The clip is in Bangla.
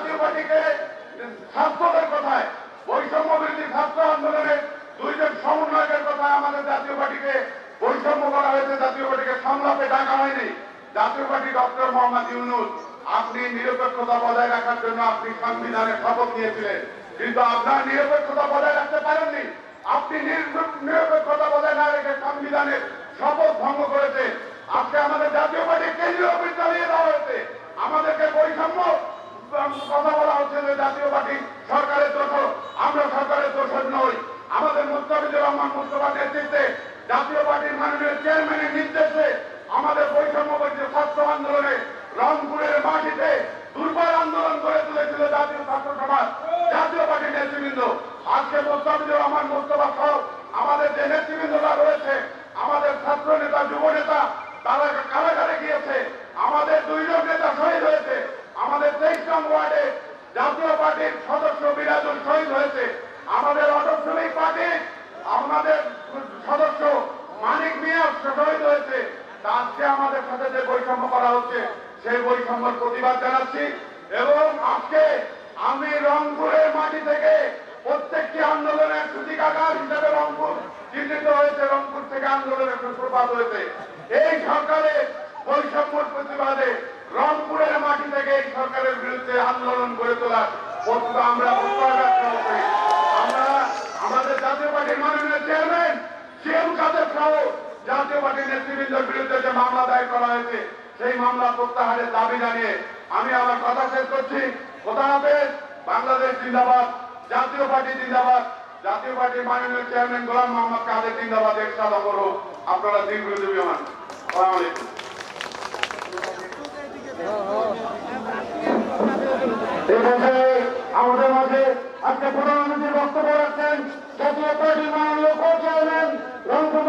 জাতীয় পার্টিকে স্বাস্থ্যদের কথায়, বৈষম্য বৃদ্ধি স্বাস্থ্য আন্দোলনে দুইজন সমন্বয়কের কথায় আমাদের জাতীয় পার্টিকে বৈষম্য করা হয়েছে, জাতীয় পার্টিকে সংলাপে ডাকা হয়নি। জাতীয় পার্টি ডক্টর মোহাম্মদ ইউনুস, আপনি নিরপেক্ষতা বজায় রাখার জন্য আপনি সংবিধানে শপথ নিয়েছিলেন, কিন্তু আপনার নিরপেক্ষতা বজায় রাখতে পারেননি। আপনি নিরপেক্ষ তারা কারাগারে গিয়েছে। আমাদের দুইজন নেতা শহীদ হয়েছে। আমাদের তেইশ নং ওয়ার্ডে জাতীয় পার্টির সদস্য বিরাজুল শহীদ হয়েছে। আমাদের অটক শ্রমিক পার্টির আমাদের সদস্য মানিক মিয়া শহীদ হয়েছে। আজকে আমাদের সাথে যে বৈষম্য করা হচ্ছে, সেই বৈষম্যের প্রতিবাদ জানাচ্ছি। এবং আজকে আমি রংপুরের মাটি থেকে প্রত্যেকটি আন্দোলনের সূচিকাগার হিসেবে রংপুর চিহ্নিত হয়েছে। রংপুর থেকে আন্দোলনের সূত্রপাত হয়েছে। এই সরকারের বৈষম্যর প্রতিবাদে রংপুরের মাটি থেকে এই সরকারের বিরুদ্ধে আন্দোলন গড়ে তোলার প্রস্তুত আমরা আমরা আমাদের জাতীয় পার্টির মাননীয় চেয়ারম্যান সিএম কাদের সহ জাতীয় পার্টির নেতৃবৃন্দের বিরুদ্ধে যে মামলা দায়ের করা হয়েছে, সেই মামলা প্রত্যাহারের দাবি জানিয়ে আমি আমার কথা শেষ করছি। কোথা হাফেজ, বাংলাদেশ জিন্দাবাদ, জাতীয় পার্টি জিন্দাবাদ, জাতীয় পার্টির মাননীয় চেয়ারম্যান গোলাম মোহাম্মদ কাদের জিন্দাবাদ, একসাথ করো আপনারা দিন বিরোধী আমাদের মাঝে প্রধানমন্ত্রীর বক্তব্য রাখছেন জাতীয় পার্টির মাননীয় চেয়ারম্যান রংপুর